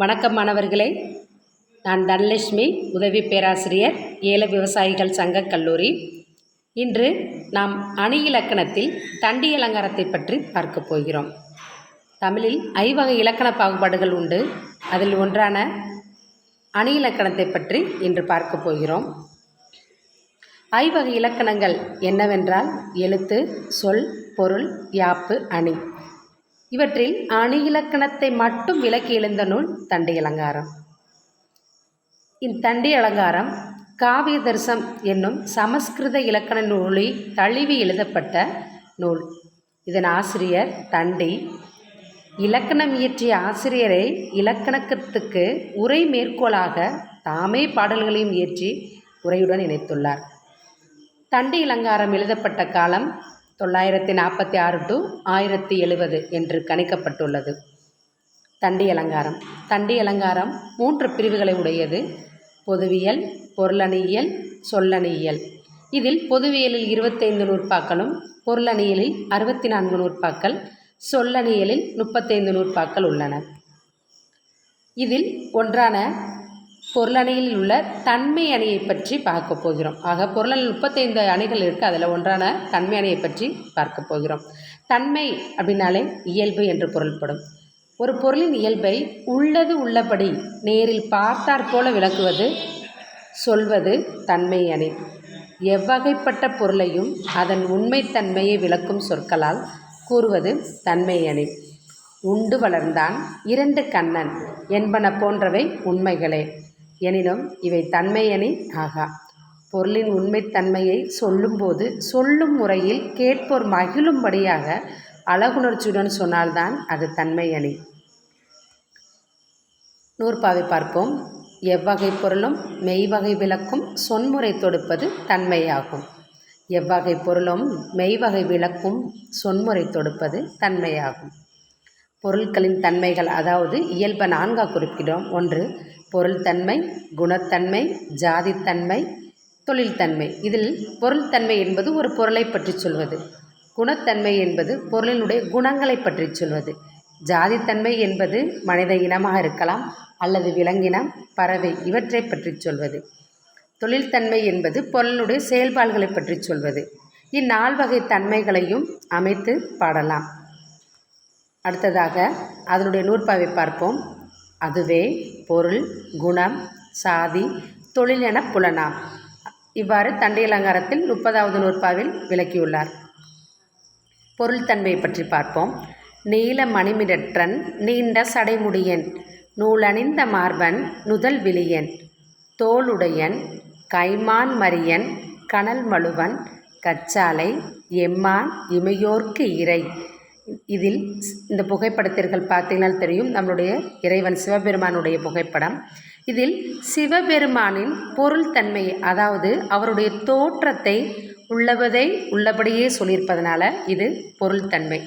வணக்கம் மாணவர்களே. நான் தனலட்சுமி உதவி பேராசிரியர் ஏல விவசாயிகள் சங்க கல்லூரி. இன்று நாம் அணி இலக்கணத்தில் தண்டி அலங்காரத்தை பற்றி பார்க்க போகிறோம். தமிழில் ஐவகை இலக்கண பாகுபாடுகள் உண்டு. அதில் ஒன்றான அணி இலக்கணத்தை பற்றி இன்று பார்க்க போகிறோம். ஐவகை இலக்கணங்கள் என்னவென்றால் எழுத்து சொல் பொருள் யாப்பு அணி. இவற்றில் அணி இலக்கணத்தை மட்டும் விலக்கி எழுந்த நூல் தண்டி அலங்காரம். இத்தண்டி அலங்காரம் காவிய தரிசம் என்னும் சமஸ்கிருத இலக்கண நூலில் தழுவி எழுதப்பட்ட நூல். இதன் ஆசிரியர் தண்டி. இலக்கணம் இயற்றிய ஆசிரியரை இலக்கணத்துக்கு உரை மேற்கோளாக தாமே பாடல்களையும் இயற்றி உரையுடன் இணைத்துள்ளார். தண்டி இலங்காரம் எழுதப்பட்ட காலம் தொள்ளாயிரத்தி நாற்பத்தி ஆறு டு ஆயிரத்தி எழுபது என்று கணிக்கப்பட்டுள்ளது. தண்டி அலங்காரம். தண்டி அலங்காரம் மூன்று பிரிவுகளை உடையது. பொதுவியல் பொருளணியியல் சொல்லணியியல். இதில் பொதுவியலில் இருபத்தைந்து நூற்பாக்களும் பொருளணியலில் அறுபத்தி நான்கு நூற்பாக்கள் சொல்லணியலில் முப்பத்தைந்து நூற்பாக்கள் உள்ளன இதில் ஒன்றான பொருளணியில் உள்ள தன்மை அணையை பற்றி பார்க்க போகிறோம். ஆக பொருளணி முப்பத்தைந்து அணிகள் இருக்குது அதில் ஒன்றான தன்மை அணையை பற்றி பார்க்க போகிறோம். தன்மை அப்படின்னாலே இயல்பு என்று பொருள்படும். ஒரு பொருளின் இயல்பை உள்ளது உள்ளபடி நேரில் பார்த்தாற் போல விளக்குவது சொல்வது தன்மை அணை. எவ்வகைப்பட்ட பொருளையும் அதன் உண்மைத்தன்மையை விளக்கும் சொற்களால் கூறுவது தன்மை அணி. உண்டு வளர்ந்தான் இரண்டு கண்ணன் என்பன போன்றவை உண்மைகளே. எனினும் இவை தன்மையணி ஆகா. பொருளின் உண்மைத்தன்மையை சொல்லும்போது சொல்லும் முறையில் கேட்போர் மகிழும்படியாக அழகுணர்ச்சியுடன் சொன்னால்தான் அது தன்மையணி. நூற்பாவை பார்ப்போம். எவ்வகை பொருளும் மெய்வகை விளக்கும் சொன்முறை தொடுப்பது தன்மையாகும். எவ்வகை பொருளும் மெய்வகை விளக்கும் சொன்முறை தொடுப்பது தன்மையாகும். பொருட்களின் தன்மைகள் அதாவது இயல்பை நான்காக குறிப்பிடும் ஒன்று பொருள்தன்மை குணத்தன்மை ஜாதித்தன்மை தொழில்தன்மை. இதில் பொருள்தன்மை என்பது ஒரு பொருளை பற்றி சொல்வது. குணத்தன்மை என்பது பொருளினுடைய குணங்களை பற்றி சொல்வது. ஜாதித்தன்மை என்பது மனித இனமாக இருக்கலாம் அல்லது விலங்கினம் பறவை இவற்றை பற்றி சொல்வது. தொழில்தன்மை என்பது பொருளினுடைய செயல்பாடுகளை பற்றி சொல்வது. இந்நால்வகை தன்மைகளையும் அமைத்து பாடலாம். அடுத்ததாக அதனுடைய நூற்பாவை பார்ப்போம். அதுவே பொருள் குணம் சாதி தொழில் என புலனாம். இவ்வாறு தண்டை அலங்காரத்தில் முப்பதாவது நூற்பாவில் விளக்கியுள்ளார். பொருள்தன்மையை பற்றி பார்ப்போம். நீல மணிமிடற்றன் நீண்ட சடைமுடியன் நூலணிந்த மார்பன் நுதல் விழியன் தோளுடையன் கைமான் மரியன் கனல் மழுவன் கச்சாலை எம்மான் இமையோர்க்கு இறை இதில் இந்த புகைப்படத்திற்கள் பார்த்தீங்கன்னா தெரியும். நம்மளுடைய இறைவன் சிவபெருமானுடைய புகைப்படம். இதில் சிவபெருமானின் பொருள் தன்மை அதாவது அவருடைய தோற்றத்தை உள்ளவதை உள்ளபடியே சொல்லியிருப்பதனால இது பொருள் தன்மை.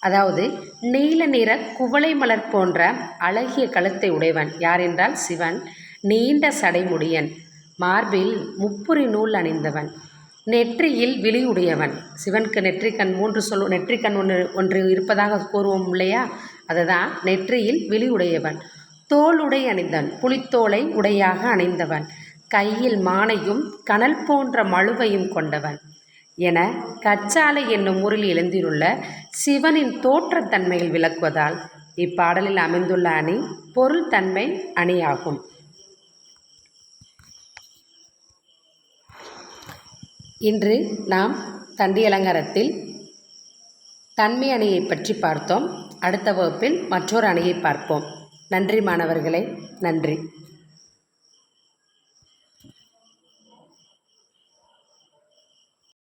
அதாவது நீல நிற குவளை மலர் போன்ற அழகிய கழுத்தை உடையவன். யார் என்றால் சிவன். நீண்ட சடைமுடியன். மார்பில் முப்புரி நூல் அணிந்தவன். நெற்றியில் விழியுடையவன். சிவனுக்கு நெற்றிக்கண் மூன்று சொல் நெற்றிக்கண் ஒன்று ஒன்று இருப்பதாக கூறுவோம் இல்லையா? அதுதான் நெற்றியில் விழியுடையவன். தோளுடை அணிந்தவன் புலித்தோலை உடையாக அணிந்தவன். கையில் மானையும் கனல் போன்ற மழுவையும் கொண்டவன். என கச்சாலை என்னும் ஊரில் எழுந்தியுள்ள சிவனின் தோற்றத்தன்மையில் விளக்குவதால் இப்பாடலில் அமைந்துள்ள அணி பொருள் தன்மை அணியாகும். இன்று நாம் தண்டி அலங்காரத்தில் தன்மை அணியை பற்றி பார்த்தோம். அடுத்த வகுப்பில் மற்றொரு அணியை பார்ப்போம். நன்றி மாணவர்களே நன்றி.